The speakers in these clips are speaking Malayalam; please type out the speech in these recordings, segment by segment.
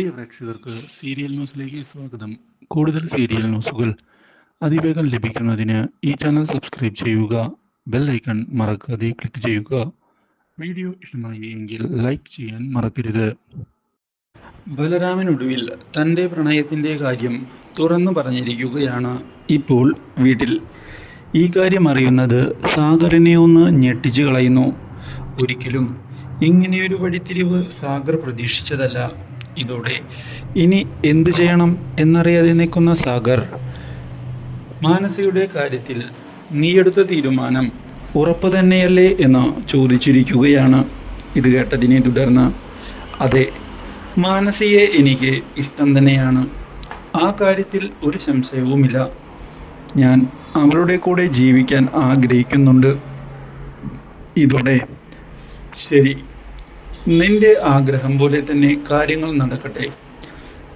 പ്രിയ പ്രേക്ഷകർക്ക് സീരിയൽ ന്യൂസിലേക്ക് സ്വാഗതം. കൂടുതൽ സീരിയൽ ന്യൂസുകൾ അതിവേഗം ലഭിക്കുന്നതിന് ഈ ചാനൽ സബ്സ്ക്രൈബ് ചെയ്യുക ബെൽ ഐക്കൺ മറക്കാതെ ക്ലിക്ക് ചെയ്യുക. വീഡിയോ ഇഷ്ടമായി എങ്കിൽ ലൈക്ക് ചെയ്യാൻ മറക്കരുത്. ബലരാമനൊടുവിൽ തന്റെ പ്രണയത്തിന്റെ കാര്യം തുറന്നു പറഞ്ഞിരിക്കുകയാണ് ഇപ്പോൾ വീട്ടിൽ. ഈ കാര്യം അറിയുന്നത് സാഗറിനെ ഒന്ന് ഞെട്ടിച്ചു കളയുന്നു. ഒരിക്കലും ഇങ്ങനെയൊരു വഴിത്തിരിവ് സാഗർ പ്രതീക്ഷിച്ചതല്ല. ഇതോടെ ഇനി എന്തു ചെയ്യണം എന്നറിയാതെ നിൽക്കുന്ന സാഗർ മാനസയുടെ കാര്യത്തിൽ നീയെടുത്ത തീരുമാനം ഉറപ്പ് തന്നെയല്ലേ എന്ന് ചോദിച്ചിരിക്കുകയാണ്. ഇത് കേട്ടതിനെ തുടർന്ന് അതെ മാനസിയെ എനിക്ക് ഇഷ്ടം തന്നെയാണ്. ആ കാര്യത്തിൽ ഒരു സംശയവുമില്ല. ഞാൻ അവളുടെ കൂടെ ജീവിക്കാൻ ആഗ്രഹിക്കുന്നുണ്ട്. ഇതോടെ. ശരി. നിന്റെ ആഗ്രഹം പോലെ തന്നെ കാര്യങ്ങൾ നടക്കട്ടെ.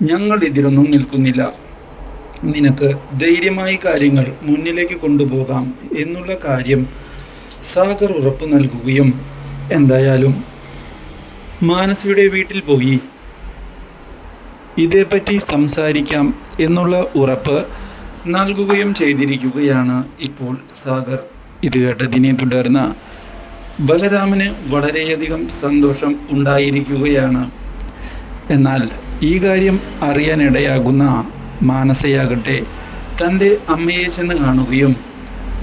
ഞങ്ങൾ ഇതിലൊന്നും നിൽക്കുന്നില്ല. നിനക്ക് ധൈര്യമായി കാര്യങ്ങൾ മുന്നിലേക്ക് കൊണ്ടുപോകാം എന്നുള്ള കാര്യം സാഗർ ഉറപ്പ് നൽകുകയും എന്തായാലും മാനസിയുടെ വീട്ടിൽ പോയി ഇതേപ്പറ്റി സംസാരിക്കാം എന്നുള്ള ഉറപ്പ് നൽകുകയും ചെയ്തിരിക്കുകയാണ് ഇപ്പോൾ സാഗർ. ഇത് കേട്ടതിനെ തുടർന്ന് ബലരാമന് വളരെയധികം സന്തോഷം ഉണ്ടായിരിക്കുകയാണ്. എന്നാൽ ഈ കാര്യം അറിയാനിടയാകുന്ന മാനസയാകട്ടെ തന്റെ അമ്മയെ ചെന്ന് കാണുകയും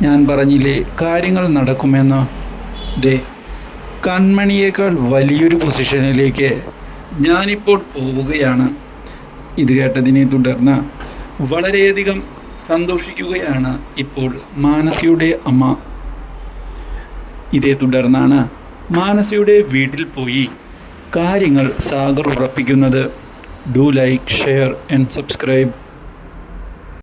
ഞാൻ പറഞ്ഞില്ലേ കാര്യങ്ങൾ നടക്കുമെന്ന്. ദേ കൺമണിയേക്കാൾ വലിയൊരു പൊസിഷനിലേക്ക് ഞാനിപ്പോൾ പോവുകയാണ്. ഇത് കേട്ടതിനെ തുടർന്ന് വളരെയധികം സന്തോഷിക്കുകയാണ് ഇപ്പോൾ മാനസിയുടെ അമ്മ. ഇതേ തുടർന്നാണ് മാനസയുടെ വീട്ടിൽ പോയി കാര്യങ്ങൾ Sagar ഉറപ്പിക്കുന്നത്. Do like share and subscribe